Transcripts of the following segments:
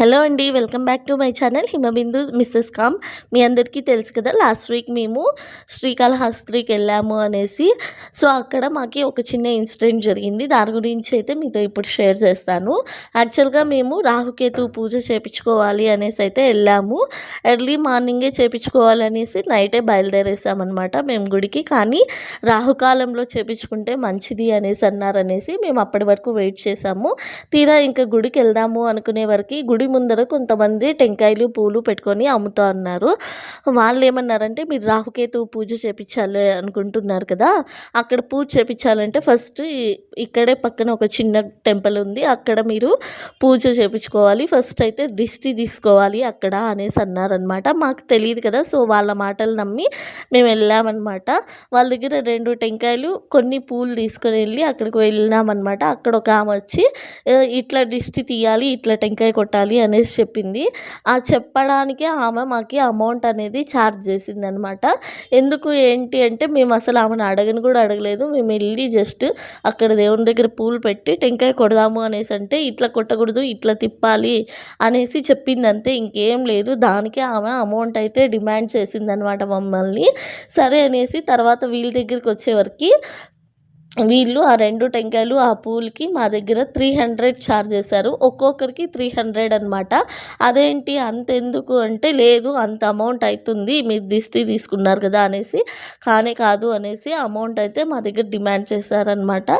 Hello అండి welcome back to my channel Himabindu misses com. మీ అందరికీ తెలుసు కదా లాస్ట్ వీక్ మేము శ్రీకాళహస్త్రికి వెళ్ళాము అనేసి. సో అక్కడ మాకు ఒక చిన్న ఇన్సిడెంట్ జరిగింది. దాని గురించి అయితే మీతో ఇప్పుడు షేర్ చేస్తాను. యాక్చువల్గా మేము రాహుకేతు పూజ చేయించుకోవాలి అనేసి అయితే వెళ్ళాము. ఎర్లీ మార్నింగే చేపించుకోవాలనేసి నైటే బయలుదేరేసామన్నమాట మేము గుడికి. కానీ రాహుకాలంలో చేయించుకుంటే మంచిది అనేసి అన్నారనేసి మేము అప్పటి వరకు వెయిట్ చేసాము. తీరా ఇంకా గుడికి వెళ్దాము అనుకునే వరకు గుడి ముందర కొంతమంది టెంకాయలు పూలు పెట్టుకొని అమ్ముతా ఉన్నారు. వాళ్ళు ఏమన్నారంటే మీరు రాహుకేతు పూజ చేపించాలి అనుకుంటున్నారు కదా అక్కడ పూజ చేపించాలంటే ఫస్ట్ ఇక్కడే పక్కన ఒక చిన్న టెంపుల్ ఉంది అక్కడ మీరు పూజ చేపించుకోవాలి ఫస్ట్ అయితే దిష్టి తీసుకోవాలి అక్కడ అనేసి అన్నారనమాట మాకు తెలియదు కదా సో వాళ్ళ మాటలు నమ్మి మేము వెళ్ళామన్నమాట. వాళ్ళ దగ్గర రెండు టెంకాయలు కొన్ని పూలు తీసుకొని వెళ్ళి అక్కడికి వెళ్ళినామన్నమాట. అక్కడ ఒక ఆమె వచ్చి ఇట్లా దిష్టి తీయాలి ఇట్లా టెంకాయ కొట్టాలి చెప్పాలి అనేసి చెప్పింది. ఆ చెప్పడానికే ఆమె మాకు అమౌంట్ అనేది ఛార్జ్ చేసింది అనమాట ఎందుకు ఏంటి అంటే మేము అసలు ఆమెను అడగని కూడా అడగలేదు. మేము వెళ్ళి జస్ట్ అక్కడ దేవుని దగ్గర పూలు పెట్టి టెంకాయ కొడదాము అనేసి అంటే ఇట్లా కొట్టకూడదు ఇట్లా తిప్పాలి అనేసి చెప్పింది అంతే ఇంకేం లేదు. దానికే ఆమె అమౌంట్ అయితే డిమాండ్ చేసింది అనమాట మమ్మల్ని. సరే అనేసి తర్వాత వీళ్ళ దగ్గరికి వచ్చేవరకు వీళ్ళు ఆ రెండు టెంకాయలు ఆ పూలకి మా దగ్గర త్రీ హండ్రెడ్ ఛార్జ్ చేశారు. ఒక్కొక్కరికి త్రీ హండ్రెడ్ అనమాట అదేంటి? అంత ఎందుకు అంటే లేదు అంత అమౌంట్ అవుతుంది మీరు దిష్టి తీసుకున్నారు కదా అనేసి కానీ కాదు అనేసి అమౌంట్ అయితే మా దగ్గర డిమాండ్ చేశారనమాట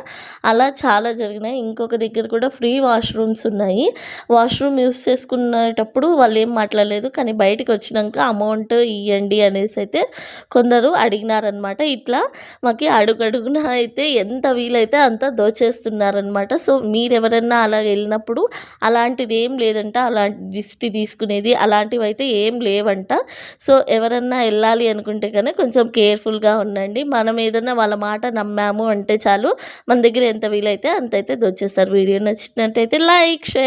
అలా చాలా జరిగినాయి. ఇంకొక దగ్గర కూడా ఫ్రీ వాష్రూమ్స్ ఉన్నాయి. వాష్రూమ్ యూస్ చేసుకునేటప్పుడు వాళ్ళు ఏం మాట్లాడలేదు కానీ బయటకు వచ్చినాక అమౌంట్ ఇవ్వండి అనేసి అయితే కొందరు అడిగినారనమాట ఇట్లా మాకు అడుగడుగున అయితే ఎంత వీలైతే అంత దోచేస్తున్నారనమాట సో మీరెవరన్నా అలా వెళ్ళినప్పుడు అలాంటిది ఏం లేదంట. అలాంటి దిష్టి తీసుకునేది అలాంటివి అయితే ఏం లేవంట. సో ఎవరన్నా వెళ్ళాలి అనుకుంటే కనుక కొంచెం కేర్ఫుల్గా ఉండండి. మనం ఏదన్నా వాళ్ళ మాట నమ్మాము అంటే చాలు. మన దగ్గర ఎంత వీలైతే అంత అయితే దోచేస్తారు. వీడియో నచ్చినట్టయితే లైక్ షేర్